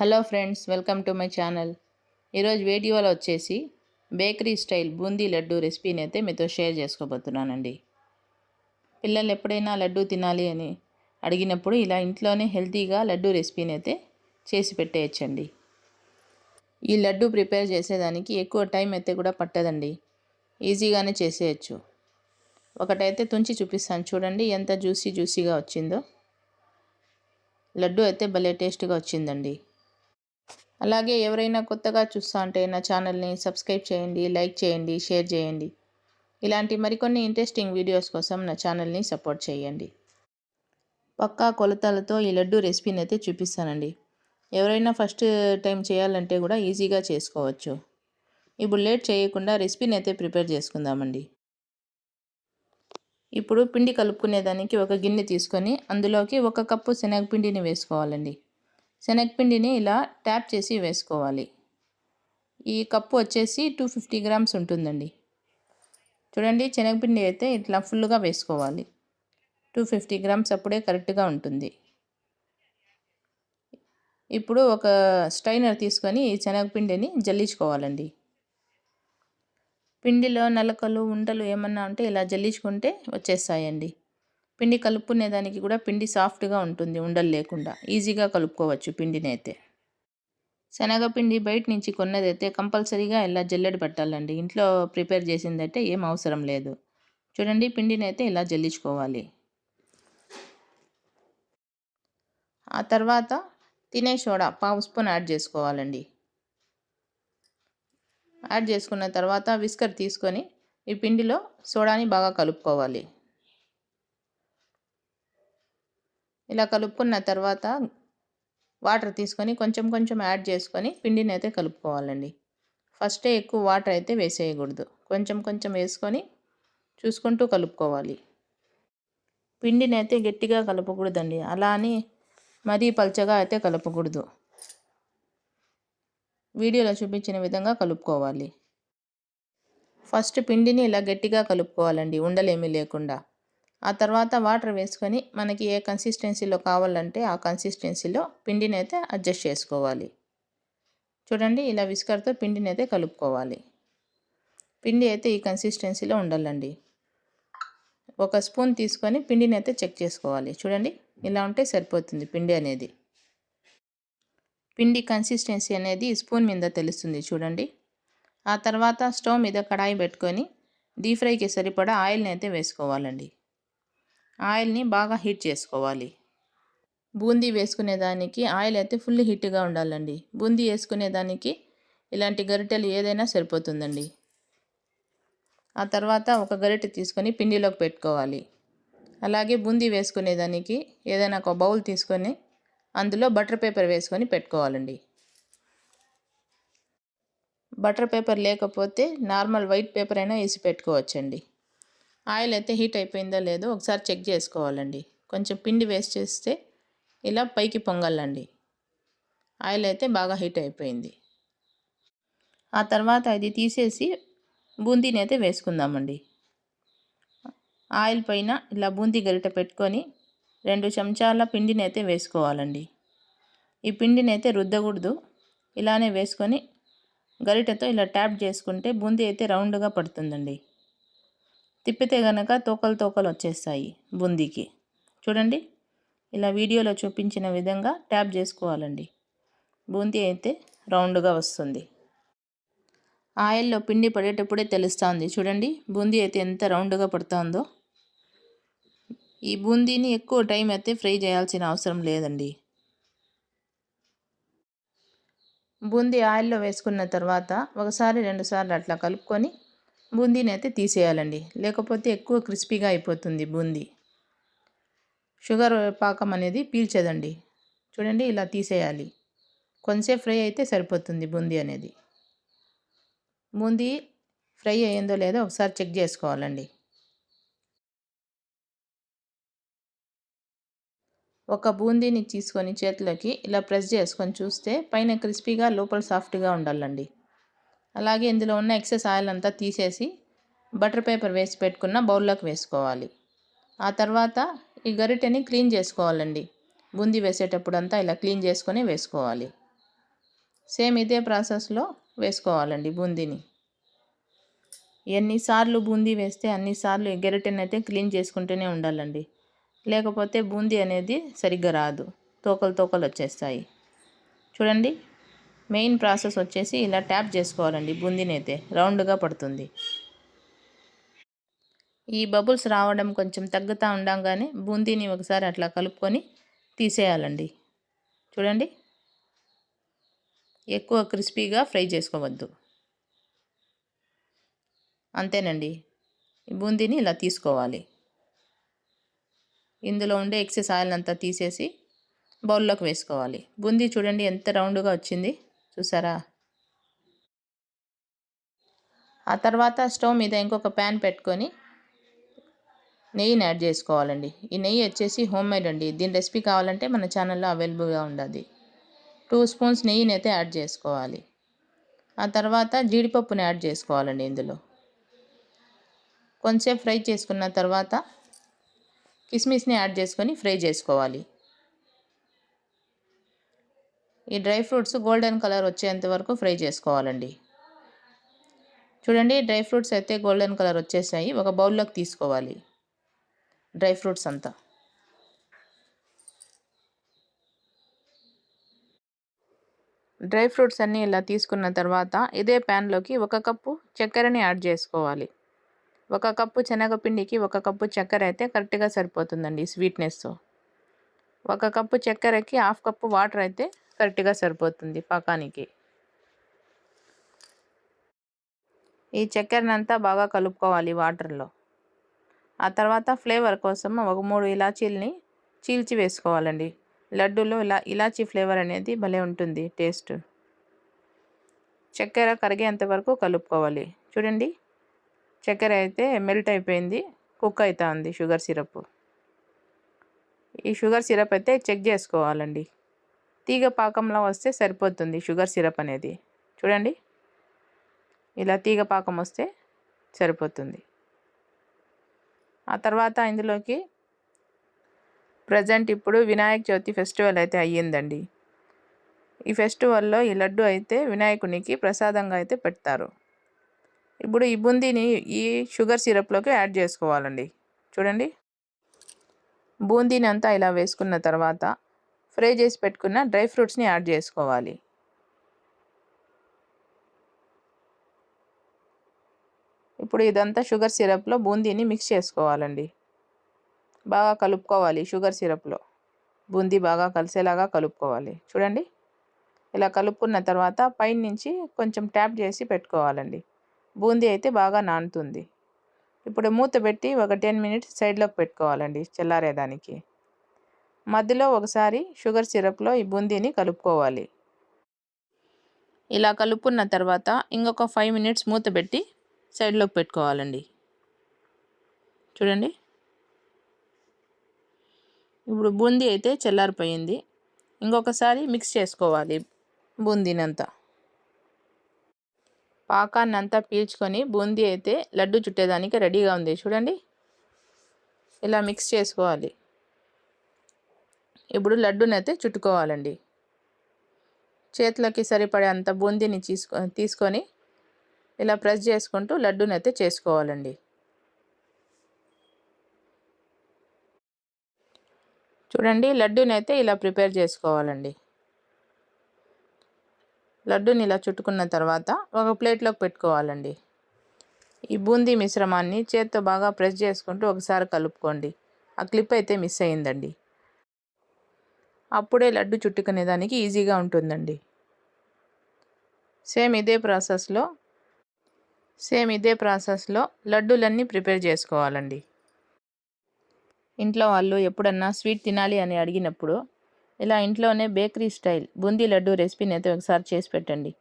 Hello friends welcome to my channel. ఈరోజు వీడియోలో వచ్చేసి బేకరీ స్టైల్ బూందీ లడ్డు రెసిపీని అయితే మీతో షేర్ చేసుకోబోతున్నానండి. పిల్లలు ఎప్పుడైనా లడ్డు తినాలి అని అడిగినప్పుడు ఇలా ఇంట్లోనే హెల్తీగా లడ్డు రెసిపీని అయితే చేసి పెట్టేయచ్చండి. ఈ లడ్డు ప్రిపేర్ చేసేదానికి ఎక్కువ టైం అయితే కూడా పట్టదండి. ఈజీగానే చేసేయచ్చు. ఒకటైతే తుంచి చూపిస్తాను చూడండి ఎంత జ్యూసీ జ్యూసీగా వచ్చిందో. లడ్డు అయితే భలే టేస్ట్గా వచ్చిందండి. అలాగే ఎవరైనా కొత్తగా చూస్తా అంటే నా ఛానల్ని సబ్స్క్రైబ్ చేయండి లైక్ చేయండి షేర్ చేయండి. ఇలాంటి మరికొన్ని ఇంట్రెస్టింగ్ వీడియోస్ కోసం నా ఛానల్ని సపోర్ట్ చేయండి. పక్కా కొలతలతో ఈ లడ్డు రెసిపీని అయితే చూపిస్తానండి. ఎవరైనా ఫస్ట్ టైం చేయాలంటే కూడా ఈజీగా చేసుకోవచ్చు. ఇప్పుడు లేట్ చేయకుండా రెసిపీని అయితే ప్రిపేర్ చేసుకుందామండి. ఇప్పుడు పిండి కలుపుకునేదానికి ఒక గిన్నె తీసుకొని అందులోకి ఒక కప్పు శనగపిండిని వేసుకోవాలండి. శనగపిండిని ఇలా ట్యాప్ చేసి వేసుకోవాలి. ఈ కప్పు వచ్చేసి టూ ఫిఫ్టీ గ్రామ్స్ ఉంటుందండి. చూడండి శనగపిండి అయితే ఇట్లా ఫుల్గా వేసుకోవాలి. టూ ఫిఫ్టీ గ్రామ్స్ అప్పుడే కరెక్ట్గా ఉంటుంది. ఇప్పుడు ఒక స్ట్రైనర్ తీసుకొని ఈ శనగపిండిని జల్లించుకోవాలండి. పిండిలో నలకలు ఉండలు ఏమన్నా ఉంటే ఇలా జల్లించుకుంటే వచ్చేస్తాయండి. పిండి కలుపుకునేదానికి కూడా పిండి సాఫ్ట్గా ఉంటుంది ఉండలు లేకుండా. ఈజీగా కలుపుకోవచ్చు పిండినైతే. శనగపిండి బయట నుంచి కొన్నదైతే కంపల్సరీగా ఇలా జల్లెడ పెట్టాలండి. ఇంట్లో ప్రిపేర్ చేసిందైతే ఏం అవసరం లేదు. చూడండి పిండినైతే ఇలా జల్లించుకోవాలి. ఆ తర్వాత తినే సోడా పావు స్పూన్ యాడ్ చేసుకోవాలండి. యాడ్ చేసుకున్న తర్వాత విస్కర్ తీసుకొని ఈ పిండిలో సోడాని బాగా కలుపుకోవాలి. ఇలా కలుపుకున్న తర్వాత వాటర్ తీసుకొని కొంచెం కొంచెం యాడ్ చేసుకొని పిండిని అయితే కలుపుకోవాలండి. ఫస్టే ఎక్కువ వాటర్ అయితే వేసేయకూడదు. కొంచెం కొంచెం వేసుకొని చూసుకుంటూ కలుపుకోవాలి. పిండిని అయితే గట్టిగా కలపకూడదండి. అలా అని మరీ పల్చగా అయితే కలపకూడదు. వీడియోలో చూపించిన విధంగా కలుపుకోవాలి. ఫస్ట్ పిండిని ఇలా గట్టిగా కలుపుకోవాలండి. ఉండలేమీ లేకుండా. ఆ తర్వాత వాటర్ వేసుకొని మనకి ఏ కన్సిస్టెన్సీలో కావాలంటే ఆ కన్సిస్టెన్సీలో పిండిని అయితే అడ్జస్ట్ చేసుకోవాలి. చూడండి ఇలా విస్కర్తో పిండిని అయితే కలుపుకోవాలి. పిండి అయితే ఈ కన్సిస్టెన్సీలో ఉండాలండి. ఒక స్పూన్ తీసుకొని పిండిని అయితే చెక్ చేసుకోవాలి. చూడండి ఇలా ఉంటే సరిపోతుంది పిండి అనేది. పిండి కన్సిస్టెన్సీ అనేది స్పూన్ మీద తెలుస్తుంది చూడండి. ఆ తర్వాత స్టవ్ మీద కడాయి పెట్టుకొని డీప్ ఫ్రైకి సరిపడా ఆయిల్ని అయితే వేసుకోవాలండి. ఆయిల్ని బాగా హీట్ చేసుకోవాలి. బూందీ వేసుకునేదానికి ఆయిల్ అయితే ఫుల్ హీట్గా ఉండాలండి. బూందీ వేసుకునేదానికి ఇలాంటి గరిటెలు ఏదైనా సరిపోతుందండి. ఆ తర్వాత ఒక గరిటె తీసుకొని పిండిలోకి పెట్టుకోవాలి. అలాగే బూందీ వేసుకునేదానికి ఏదైనా ఒక బౌల్ తీసుకొని అందులో బటర్ పేపర్ వేసుకొని పెట్టుకోవాలండి. బటర్ పేపర్ లేకపోతే నార్మల్ వైట్ పేపర్ అయినా వేసి పెట్టుకోవచ్చండి. ఆయిల్ అయితే హీట్ అయిపోయిందో లేదో ఒకసారి చెక్ చేసుకోవాలండి. కొంచెం పిండి వేస్ట్ చేస్తే ఇలా పైకి పొంగల్లండి ఆయిల్ అయితే బాగా హీట్ అయిపోయింది. ఆ తర్వాత ఇది తీసేసి బూందీని అయితే వేసుకుందామండి. ఆయిల్ పైన ఇలా బూందీ గరిట పెట్టుకొని రెండు చెంచాల పిండిని అయితే వేసుకోవాలండి. ఈ పిండిని అయితే రుద్దకూడదు. ఇలానే వేసుకొని గరిటెతో ఇలా ట్యాప్ చేసుకుంటే బూందీ అయితే రౌండ్గా పడుతుందండి. తిప్పితే కనుక తోకలు తోకలు వచ్చేస్తాయి బూందీకి. చూడండి ఇలా వీడియోలో చూపించిన విధంగా ట్యాప్ చేసుకోవాలండి. బూందీ అయితే రౌండ్గా వస్తుంది. ఆయిల్లో పిండి పడేటప్పుడే తెలుస్తుంది. చూడండి బూందీ అయితే ఎంత రౌండ్గా పడుతుందో. ఈ బూందీని ఎక్కువ టైం అయితే ఫ్రై చేయాల్సిన అవసరం లేదండి. బూందీ ఆయిల్లో వేసుకున్న తర్వాత ఒకసారి రెండుసార్లు అట్లా కలుపుకొని బూందీని అయితే తీసేయాలండి. లేకపోతే ఎక్కువ క్రిస్పీగా అయిపోతుంది బూందీ. షుగర్ పాకం అనేది పీల్చదండి. చూడండి ఇలా తీసేయాలి. కొంచెంసేపు ఫ్రై అయితే సరిపోతుంది బూందీ అనేది. బూందీ ఫ్రై అయ్యిందో లేదో ఒకసారి చెక్ చేసుకోవాలండి. ఒక బూందీని తీసుకొని చేతిలోకి ఇలా ప్రెస్ చేసుకొని చూస్తే పైన క్రిస్పీగా లోపల సాఫ్ట్గా ఉండాలండి. అలాగే ఇందులో ఉన్న ఎక్సెస్ ఆయిల్ అంతా తీసేసి బటర్ పేపర్ వేసి పెట్టుకున్న బౌల్లోకి వేసుకోవాలి. ఆ తర్వాత ఈ గరిటెని క్లీన్ చేసుకోవాలండి. బూందీ వేసేటప్పుడు అంతా ఇలా క్లీన్ చేసుకొని వేసుకోవాలి. సేమ్ ఇదే ప్రాసెస్లో వేసుకోవాలండి బూందీని. ఎన్నిసార్లు బూందీ వేస్తే అన్నిసార్లు గెరిటెని అయితే క్లీన్ చేసుకుంటూనే ఉండాలండి. లేకపోతే బూందీ అనేది సరిగ్గా రాదు. తోకలు తోకలు వచ్చేస్తాయి. చూడండి మెయిన్ ప్రాసెస్ వచ్చేసి ఇలా ట్యాప్ చేసుకోవాలండి. బూందీని అయితే రౌండ్గా పడుతుంది. ఈ బబుల్స్ రావడం కొంచెం తగ్గుతూ ఉండంగానే బూందీని ఒకసారి అట్లా కలుపుకొని తీసేయాలండి. చూడండి. ఎక్కువ క్రిస్పీగా ఫ్రై చేసుకోవద్దు. అంతేనండి. బూందీని ఇలా తీసుకోవాలి. ఇందులో ఉండే ఎక్సెస్ ఆయిల్ అంతా తీసేసి బౌల్లోకి వేసుకోవాలి. బూందీ చూడండి ఎంత రౌండ్గా వచ్చింది. చూసారా? ఆ తర్వాత స్టవ్ మీద ఇంకొక ప్యాన్ పెట్టుకొని నెయ్యిని యాడ్ చేసుకోవాలండి. ఈ నెయ్యి వచ్చేసి హోమ్ మేడ్ అండి. దీని రెసిపీ కావాలంటే మన ఛానల్లో అవైలబుల్గా ఉండదు. టూ స్పూన్స్ నెయ్యిని అయితే యాడ్ చేసుకోవాలి. ఆ తర్వాత జీడిపప్పుని యాడ్ చేసుకోవాలండి ఇందులో. కొంచెం ఫ్రై చేసుకున్న తర్వాత కిస్మిస్ని యాడ్ చేసుకొని ఫ్రై చేసుకోవాలి. ఈ డ్రై ఫ్రూట్స్ గోల్డెన్ కలర్ వచ్చేంత వరకు ఫ్రై చేసుకోవాలండి. చూడండి డ్రై ఫ్రూట్స్ అయితే గోల్డెన్ కలర్ వచ్చేసాయి. ఒక బౌల్లోకి తీసుకోవాలి. డ్రై ఫ్రూట్స్ అంతా. డ్రై ఫ్రూట్స్ అన్నీ ఇలా తీసుకున్న తర్వాత ఇదే ప్యాన్లోకి ఒక కప్పు చక్కెరని యాడ్ చేసుకోవాలి. ఒక కప్పు శనగపిండికి ఒక కప్పు చక్కెర అయితే కరెక్ట్గా సరిపోతుందండి స్వీట్నెస్తో ఒక కప్పు చక్కెరకి హాఫ్ కప్పు వాటర్ అయితే కరెక్ట్గా సరిపోతుంది పాకానికి. ఈ చక్కెరనంతా బాగా కలుపుకోవాలి వాటర్లో. ఆ తర్వాత ఫ్లేవర్ కోసం ఒక మూడు ఇలాచీల్ని చీల్చి వేసుకోవాలండి. లడ్డూలో ఇలా ఇలాచీ ఫ్లేవర్ అనేది భలే ఉంటుంది టేస్ట్. చక్కెర కరిగేంత వరకు కలుపుకోవాలి. చూడండి. చక్కెర అయితే మెల్ట్ అయిపోయింది కుక్ అవుతా ఉంది షుగర్ సిరప్. ఈ షుగర్ సిరప్ అయితే చెక్ చేసుకోవాలండి. తీగ పాకంలో వస్తే సరిపోతుంది షుగర్ సిరప్ అనేది. చూడండి. ఇలా తీగ పాకం వస్తే సరిపోతుంది. ఆ తర్వాత ఇందులోకి ప్రజెంట్ ఇప్పుడు వినాయక చవితి ఫెస్టివల్ అయితే అయ్యిందండి. ఈ ఫెస్టివల్లో ఈ లడ్డు అయితే వినాయకునికి ప్రసాదంగా అయితే పెడతారు. ఇప్పుడు ఈ బుందీని ఈ షుగర్ సిరప్లోకి యాడ్ చేసుకోవాలండి. చూడండి. బూందీని అంతా ఇలా వేసుకున్న తర్వాత ఫ్రై చేసి పెట్టుకున్న డ్రై ఫ్రూట్స్ని యాడ్ చేసుకోవాలి. ఇప్పుడు ఇదంతా షుగర్ సిరప్లో బూందీని మిక్స్ చేసుకోవాలండి. బాగా కలుపుకోవాలి షుగర్ సిరప్లో. బూందీ బాగా కలిసేలాగా కలుపుకోవాలి. చూడండి. ఇలా కలుపుకున్న తర్వాత పైన నుంచి కొంచెం ట్యాప్ చేసి పెట్టుకోవాలండి. బూందీ అయితే బాగా నానుతుంది. ఇప్పుడు మూత పెట్టి ఒక టెన్ మినిట్స్ సైడ్లోకి పెట్టుకోవాలండి చల్లారేదానికి. మధ్యలో ఒకసారి షుగర్ సిరప్లో ఈ బూందీని కలుపుకోవాలి. ఇలా కలుపుకున్న తర్వాత ఇంకొక ఫైవ్ మినిట్స్ మూత పెట్టి సైడ్లోకి పెట్టుకోవాలండి. చూడండి. ఇప్పుడు బూందీ అయితే చల్లారిపోయింది. ఇంకొకసారి మిక్స్ చేసుకోవాలి బూందీనంతా. పాకాన్ని అంతా పీల్చుకొని బూందీ అయితే లడ్డు చుట్టేదానికి రెడీగా ఉంది. చూడండి. ఇలా మిక్స్ చేసుకోవాలి. ఇప్పుడు లడ్డునైతే అయితే చుట్టుకోవాలండి. చేతులకి సరిపడే అంత బూందీని తీసుకో తీసుకొని ఇలా ప్రెస్ చేసుకుంటూ లడ్డునైతే అయితే చేసుకోవాలండి. చూడండి. లడ్డూని అయితే ఇలా ప్రిపేర్ చేసుకోవాలండి. లడ్డూని ఇలా చుట్టుకున్న తర్వాత ఒక ప్లేట్లోకి పెట్టుకోవాలండి. ఈ బూందీ మిశ్రమాన్ని చేత్తో బాగా ప్రెస్ చేసుకుంటూ ఒకసారి కలుపుకోండి. ఆ క్లిప్ అయితే మిస్ అయిందండి. అప్పుడే లడ్డు చుట్టుకునేదానికి ఈజీగా ఉంటుందండి. సేమ్ ఇదే ప్రాసెస్లో సేమ్ ఇదే ప్రాసెస్లో లడ్డూలన్నీ ప్రిపేర్ చేసుకోవాలండి. ఇంట్లో వాళ్ళు ఎప్పుడన్నా స్వీట్ తినాలి అని అడిగినప్పుడు ఇలా ఇంట్లోనే బేకరీ స్టైల్ బూందీ లడ్డు రెసిపీని అయితే ఒకసారి చేసి పెట్టండి.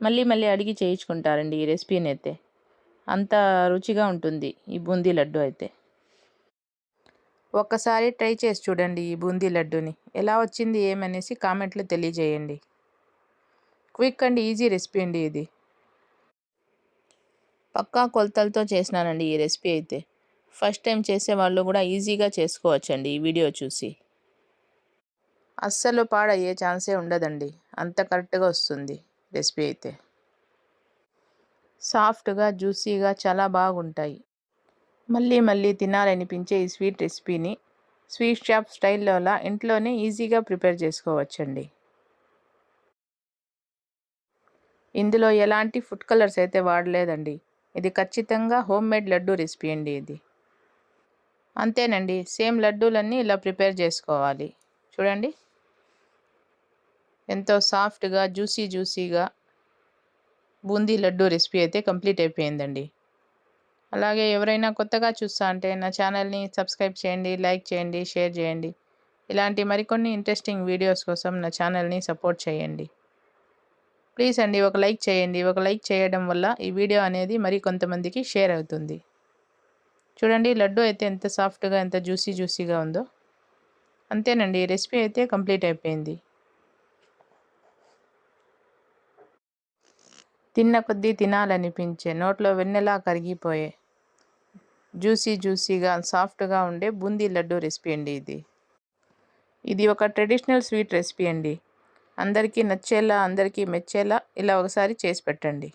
మళ్ళీ మళ్ళీ అడిగి చేయించుకుంటారండి ఈ రెసిపీని అయితే అంత రుచిగా ఉంటుంది ఈ బూందీ లడ్డు అయితే. ఒక్కసారి ట్రై చేసి చూడండి ఈ బూందీ లడ్డుని. ఎలా వచ్చింది ఏమనేసి కామెంట్లో తెలియజేయండి. క్విక్ అండ్ ఈజీ రెసిపీ అండి ఇది. పక్కా కొలతలతో చేసినానండి ఈ రెసిపీ అయితే. ఫస్ట్ టైం చేసే వాళ్ళు కూడా ఈజీగా చేసుకోవచ్చండి ఈ వీడియో చూసి. అస్సలు పాడయ్యే ఛాన్సే ఉండదండి. అంత కరెక్ట్గా వస్తుంది రెసిపీ అయితే. సాఫ్ట్గా జ్యూసీగా చాలా బాగుంటాయి. మళ్ళీ మళ్ళీ తినాలనిపించే ఈ స్వీట్ రెసిపీని స్వీట్ షాప్ స్టైల్లోలా ఇంట్లోనే ఈజీగా ప్రిపేర్ చేసుకోవచ్చండి. ఇందులో ఎలాంటి ఫుడ్ కలర్స్ అయితే వాడలేదండి. ఇది ఖచ్చితంగా హోమ్ మేడ్ లడ్డు రెసిపీ అండి ఇది. అంతేనండి. సేమ్ లడ్డూలన్నీ ఇలా ప్రిపేర్ చేసుకోవాలి. చూడండి. ఎంతో సాఫ్ట్గా జ్యూసీ జ్యూసీగా బూందీ లడ్డు రెసిపీ అయితే కంప్లీట్ అయిపోయిందండి. అలాగే ఎవరైనా కొత్తగా చూస్తా అంటే నా ఛానల్ని సబ్స్క్రైబ్ చేయండి లైక్ చేయండి షేర్ చేయండి. ఇలాంటి మరికొన్ని ఇంట్రెస్టింగ్ వీడియోస్ కోసం నా ఛానల్ని సపోర్ట్ చేయండి. ప్లీజ్ అండి ఒక లైక్ చేయండి. ఒక లైక్ చేయడం వల్ల ఈ వీడియో అనేది మరి కొంతమందికి షేర్ అవుతుంది. చూడండి లడ్డు అయితే ఎంత సాఫ్ట్గా ఎంత జ్యూసీ జ్యూసీగా ఉందో. అంతేనండి రెసిపీ అయితే కంప్లీట్ అయిపోయింది. తిన్న కొద్దీ తినాలనిపించే నోట్లో వెన్నెలా కరిగిపోయే జ్యూసీ జ్యూసీగా సాఫ్ట్గా ఉండే బూందీ లడ్డు రెసిపీ అండి ఇది. ఇది ఒక ట్రెడిషనల్ స్వీట్ రెసిపీ అండి. అందరికీ నచ్చేలా అందరికీ మెచ్చేలా ఇలా ఒకసారి చేసి పెట్టండి.